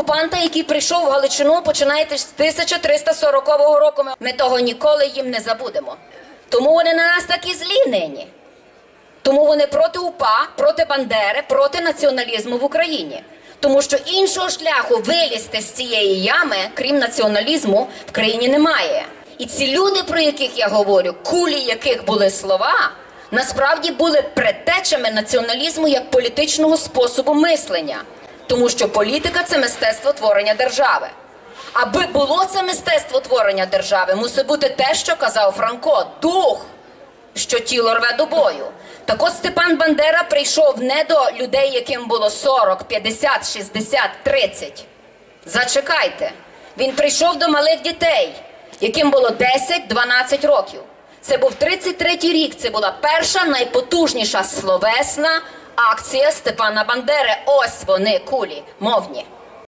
окупанта, який прийшов в Галичину, починаєте з 1340 року. Ми того ніколи їм не забудемо. Тому вони на нас такі злі нині. Тому вони проти УПА, проти Бандери, проти націоналізму в Україні. Тому що іншого шляху вилізти з цієї ями, крім націоналізму, в країні немає. І ці люди, про яких я говорю, кулі яких були слова, насправді були предтечами націоналізму як політичного способу мислення. Тому що політика це мистецтво творення держави. Аби було це мистецтво творення держави, мусить бути те, що казав Франко дух що тіло рве до бою. Так от Степан Бандера прийшов не до людей, яким було 40, 50, 60, 30. Зачекайте. Він прийшов до малих дітей, яким було 10-12 років. Це був 33-й рік. Це була перша найпотужніша словесна акція Степана Бандери. Ось вони, кулі, мовні.